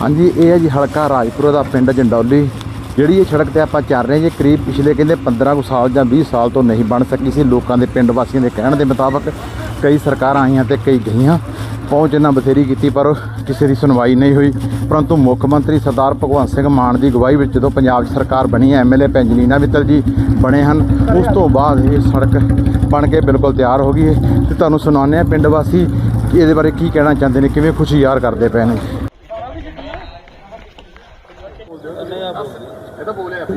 ਹਾਂਜੀ, ਇਹ ਹੈ ਜੀ ਹਲਕਾ ਰਾਜਪੁਰਾ ਦਾ ਪਿੰਡ ਜੰਡੌਲੀ। ਜਿਹੜੀ ਇਹ ਸੜਕ ਤੇ ਆਪਾਂ ਚੱਲ ਰਹੇ ਹਾਂ ਜੀ, ਕਰੀਬ ਪਿਛਲੇ ਕਹਿੰਦੇ 15 ਕੁ ਸਾਲ ਜਾਂ 20 ਸਾਲ ਤੋਂ ਨਹੀਂ ਬਣ ਸਕੀ ਸੀ। ਲੋਕਾਂ ਦੇ ਪਿੰਡ ਵਾਸੀਆਂ ਦੇ ਕਹਿਣ ਦੇ ਮੁਤਾਬਕ ਕਈ ਸਰਕਾਰਾਂ ਆਈਆਂ ਤੇ ਕਈ ਗਈਆਂ। ਪਹੁੰਚ ਇਹਨਾਂ ਬਥੇਰੀ ਕੀਤੀ, ਪਰ ਕਿਸੇ ਦੀ ਸੁਣਵਾਈ ਨਹੀਂ ਹੋਈ। ਪਰੰਤੂ ਮੁੱਖ ਮੰਤਰੀ ਸਰਦਾਰ ਭਗਵੰਤ ਸਿੰਘ ਮਾਨ ਦੀ ਅਗਵਾਈ ਵਿੱਚ ਜਦੋਂ ਪੰਜਾਬ ਸਰਕਾਰ ਬਣੀ ਹੈ ਐਮਐਲਏ ਪੈਂਜਲੀਨਾ ਮਿੱਤਲ ਜੀ ਬਣੇ ਹਨ, ਉਸ ਤੋਂ ਬਾਅਦ ਇਹ ਸੜਕ ਬਣ ਕੇ ਬਿਲਕੁਲ ਤਿਆਰ ਹੋ ਗਈ ਹੈ। ਤੇ ਤੁਹਾਨੂੰ ਸੁਣਾਉਂਦੇ ਹਾਂ ਪਿੰਡ ਵਾਸੀ ਇਹਦੇ ਬਾਰੇ ਕੀ ਕਹਿਣਾ ਚਾਹੁੰਦੇ ਨੇ, ਕਿਵੇਂ ਖੁਸ਼ੀ ਯਾਰ ਕਰਦੇ ਪਏ ਨੇ?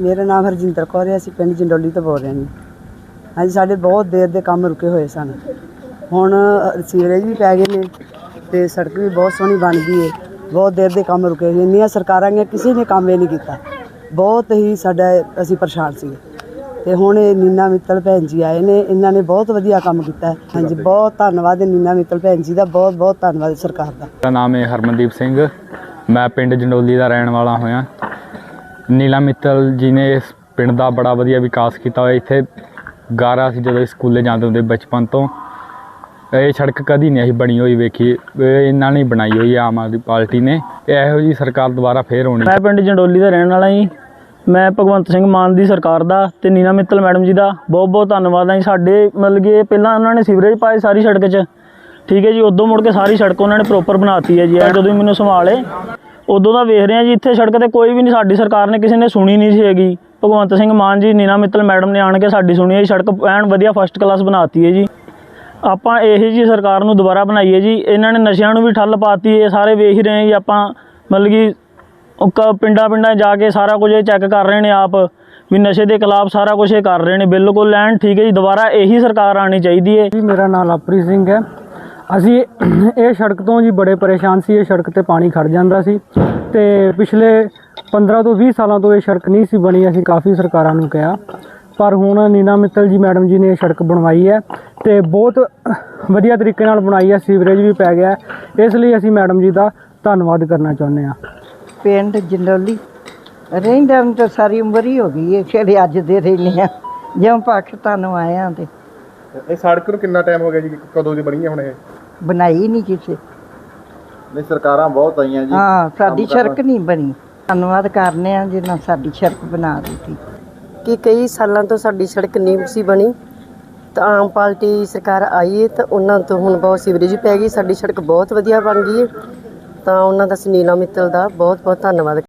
ਮੇਰਾ ਨਾਮ ਹਰਜਿੰਦਰ ਕੌਰ ਹੈ, ਅਸੀਂ ਪਿੰਡ ਜੰਡੋਲੀ ਤੋਂ ਬੋਲ ਰਹੇ ਹਾਂ ਜੀ। ਹਾਂਜੀ, ਸਾਡੇ ਬਹੁਤ ਦੇਰ ਦੇ ਕੰਮ ਰੁਕੇ ਹੋਏ ਸਨ। ਹੁਣ ਸੀਵਰੇਜ ਵੀ ਪੈ ਗਏ ਨੇ ਤੇ ਸੜਕ ਵੀ ਬਹੁਤ ਸੋਹਣੀ ਬਣ ਗਈ ਹੈ। ਬਹੁਤ ਦੇਰ ਦੇ ਕੰਮ ਰੁਕੇ ਹੋਏ ਇੰਨੀਆਂ ਸਰਕਾਰਾਂ ਨੇ ਕਿਸੇ ਨੇ ਕੰਮ ਇਹ ਨਹੀਂ ਕੀਤਾ। ਬਹੁਤ ਹੀ ਸਾਡਾ ਅਸੀਂ ਪਰੇਸ਼ਾਨ ਸੀ ਤੇ ਹੁਣ ਇਹ ਨੀਨਾ ਮਿੱਤਲ ਭੈਣ ਜੀ ਆਏ ਨੇ। ਇਹਨਾਂ ਨੇ ਬਹੁਤ ਵਧੀਆ ਕੰਮ ਕੀਤਾ ਹਾਂਜੀ, ਬਹੁਤ ਧੰਨਵਾਦ ਹੈ ਨੀਨਾ ਮਿੱਤਲ ਭੈਣ ਜੀ ਦਾ। ਬਹੁਤ ਬਹੁਤ ਧੰਨਵਾਦ ਸਰਕਾਰ ਦਾ। ਮੇਰਾ ਨਾਮ ਹੈ ਹਰਮਨਦੀਪ ਸਿੰਘ। ਮੈਂ ਪਿੰਡ ਜੰਡੋਲੀ ਦਾ ਰਹਿਣ ਵਾਲਾ ਹੋਇਆ। ਨੀਲਾ ਮਿੱਤਲ ਜੀ ਨੇ ਇਸ ਪਿੰਡ ਦਾ ਬੜਾ ਵਧੀਆ ਵਿਕਾਸ ਕੀਤਾ ਹੋਇਆ। ਇੱਥੇ ਗਾਰਾ ਸੀ ਜਦੋਂ ਸਕੂਲੇ ਜਾਂਦੇ ਹੁੰਦੇ ਬਚਪਨ ਤੋਂ, ਇਹ ਸੜਕ ਕਦੀ ਨਹੀਂ ਅਸੀਂ ਬਣੀ ਹੋਈ ਵੇਖੀ। ਇਹਨਾਂ ਨੇ ਬਣਾਈ ਹੋਈ ਹੈ ਆਮ ਆਦਮੀ ਪਾਰਟੀ ਨੇ। ਇਹ ਇਹੋ ਜੀ ਸਰਕਾਰ ਦੁਬਾਰਾ ਫੇਰ ਹੋਣੀ ਮੈਂ ਪਿੰਡ ਜੰਡੋਲੀ ਦਾ ਰਹਿਣ ਵਾਲਾ ਜੀ। ਮੈਂ ਭਗਵੰਤ ਸਿੰਘ ਮਾਨ ਦੀ ਸਰਕਾਰ ਦਾ ਤੇ ਨੀਨਾ ਮਿੱਤਲ ਮੈਡਮ ਜੀ ਦਾ। ਬਹੁਤ ਬਹੁਤ ਧੰਨਵਾਦ ਹੈ ਜੀ। ਸਾਡੇ ਮਤਲਬ ਕਿ ਇਹ ਪਹਿਲਾਂ ਉਹਨਾਂ ਨੇ ਸੀਵਰੇਜ ਪਾਏ ਸਾਰੀ ਸੜਕ 'ਚ। ਠੀਕ ਹੈ ਜੀ, ਉਦੋਂ ਮੁੜ ਕੇ ਸਾਰੀ ਸੜਕ ਉਹਨਾਂ ਨੇ ਪ੍ਰੋਪਰ ਬਣਾਤੀ ਹੈ ਜੀ। ਇਹ ਜਦੋਂ ਮੈਨੂੰ ਸੰਭਾਲੇ, ਉਦੋਂ ਦਾ ਵੇਖ ਰਹੇ ਰਿਹਾ ਜੀ, ਇੱਥੇ ਸੜਕ ਤੇ ਕੋਈ ਵੀ ਨਹੀਂ, ਸਾਡੀ ਸਰਕਾਰ ਨੇ ਕਿਸੇ ਨੇ ਸੁਣੀ ਨਹੀਂ ਸੀ ਹੈਗੀ। ਭਗਵੰਤ ਸਿੰਘ ਮਾਨ ਜੀ, ਨੀਨਾ ਮਿੱਤਲ ਮੈਡਮ ਨੇ ਆਣ ਕੇ ਸਾਡੀ ਸੁਣੀ ਹੈ ਜੀ, ਸੜਕ ਐਨ ਵਧੀਆ ਫਸਟ ਕਲਾਸ ਬਣਾਤੀ ਹੈ ਜੀ। ਆਪਾਂ ਇਹੀ ਜੀ ਸਰਕਾਰ ਨੂੰ ਦੁਬਾਰਾ ਬਣਾਈਏ ਜੀ, ਇਹਨਾਂ ਨੇ ਨਸ਼ਿਆਂ ਨੂੰ ਵੀ ਠੱਲ ਪਾਤੀ ਹੈ ਸਾਰੇ ਵੇਖ ਹੀ ਰਹੇ ਹਾਂ ਜੀ ਆਪਾਂ। ਮਤਲਬ ਕਿ ਕ- ਪਿੰਡਾਂ ਪਿੰਡਾਂ ਜਾ ਕੇ ਸਾਰਾ ਕੁਝ ਇਹ ਚੈੱਕ ਕਰ ਰਹੇ ਨੇ ਆਪ, ਵੀ ਨਸ਼ੇ ਦੇ ਖਿਲਾਫ ਸਾਰਾ ਕੁਝ ਇਹ ਕਰ ਰਹੇ ਨੇ। ਬਿਲਕੁਲ ਲੈਣ ਠੀਕ ਹੈ ਜੀ, ਦੁਬਾਰਾ ਇਹੀ ਸਰਕਾਰ ਆਣੀ ਚਾਹੀਦੀ ਹੈ। ਜੀ, ਮੇਰਾ ਨਾਮ ਲਵਪ੍ਰੀਤ ਸਿੰਘ ਹੈ। ਅਸੀਂ ਇਹ ਸੜਕ ਤੋਂ ਜੀ ਬੜੇ ਪਰੇਸ਼ਾਨ ਸੀ ਇਹ ਸੜਕ ਤੇ ਪਾਣੀ ਖੜ ਜਾਂਦਾ ਸੀ ਤੇ ਪਿਛਲੇ 15 ਤੋਂ 20 ਸਾਲਾਂ ਤੋਂ ਇਹ ਸੜਕ ਨਹੀਂ ਸੀ ਬਣੀ ਅਸੀਂ ਕਾਫੀ ਸਰਕਾਰਾਂ ਨੂੰ ਕਿਹਾ। ਪਰ ਹੁਣ ਨੀਨਾ ਮਿੱਤਲ ਜੀ ਮੈਡਮ ਜੀ ਨੇ ਇਹ ਸੜਕ ਬਣਵਾਈ ਹੈ ਤੇ ਬਹੁਤ ਵਧੀਆ ਤਰੀਕੇ ਨਾਲ ਬਣਾਈ ਹੈ ਸੀਵਰੇਜ ਵੀ ਪੈ ਗਿਆ। ਇਸ ਲਈ ਅਸੀਂ ਮੈਡਮ ਜੀ ਦਾ ਧੰਨਵਾਦ ਕਰਨਾ ਚਾਹੁੰਦੇ ਹਾਂ। ਪਿੰਡ ਜੰਡੋਲੀ ਰਹਿੰਦਾ ਨੂੰ ਤਾਂ ਸਾਰੀ ਉਮਰ ਹੀ ਹੋ ਗਈ ਹੈ ਫਿਰ ਅੱਜ ਦੇ ਰਹਿੰਦੇ ਆ ਜਿਉਂ ਪਾਕਿਸਤਾਨੋਂ ਆਇਆ ਤੇ। ਇਹ ਸੜਕ ਨੂੰ ਕਿੰਨਾ ਟਾਈਮ ਹੋ ਗਿਆ ਜੀ ਕਦੋਂ ਦੀ ਬਣੀ ਹੈ ਹੁਣ ਇਹ? ਬਣਾਈ ਨਹੀਂ ਕਿਸੇ। ਨਹੀਂ ਸਰਕਾਰਾਂ ਬਹੁਤ ਆਈਆਂ ਜੀ। ਹਾਂ ਸਾਡੀ ਸੜਕ ਨਹੀਂ ਬਣੀ। ਧੰਨਵਾਦ ਕਰਨੇ ਆ ਜਿਨ੍ਹਾਂ ਸਾਡੀ ਸੜਕ ਬਣਾ ਦਿੱਤੀ। ਕਿ ਕਈ ਸਾਲਾਂ ਤੋਂ ਸਾਡੀ ਸੜਕ ਨਹੀਂ ਸੀ ਬਣੀ। ਤਾਂ ਆਮ ਪਾਰਟੀ ਸਰਕਾਰ ਆਈ ਹੈ ਤਾਂ ਉਹਨਾਂ ਤੋਂ ਹੁਣ ਬਹੁਤ ਸੀਵਰੇਜ ਪੈ ਗਈ। ਸਾਡੀ ਸੜਕ ਬਹੁਤ ਵਧੀਆ ਬਣ ਗਈ ਹੈ ਤਾਂ ਉਹਨਾਂ ਦਾ ਸੁਨੀਲਾ ਮਿੱਤਲ ਦਾ ਬਹੁਤ ਬਹੁਤ ਧੰਨਵਾਦ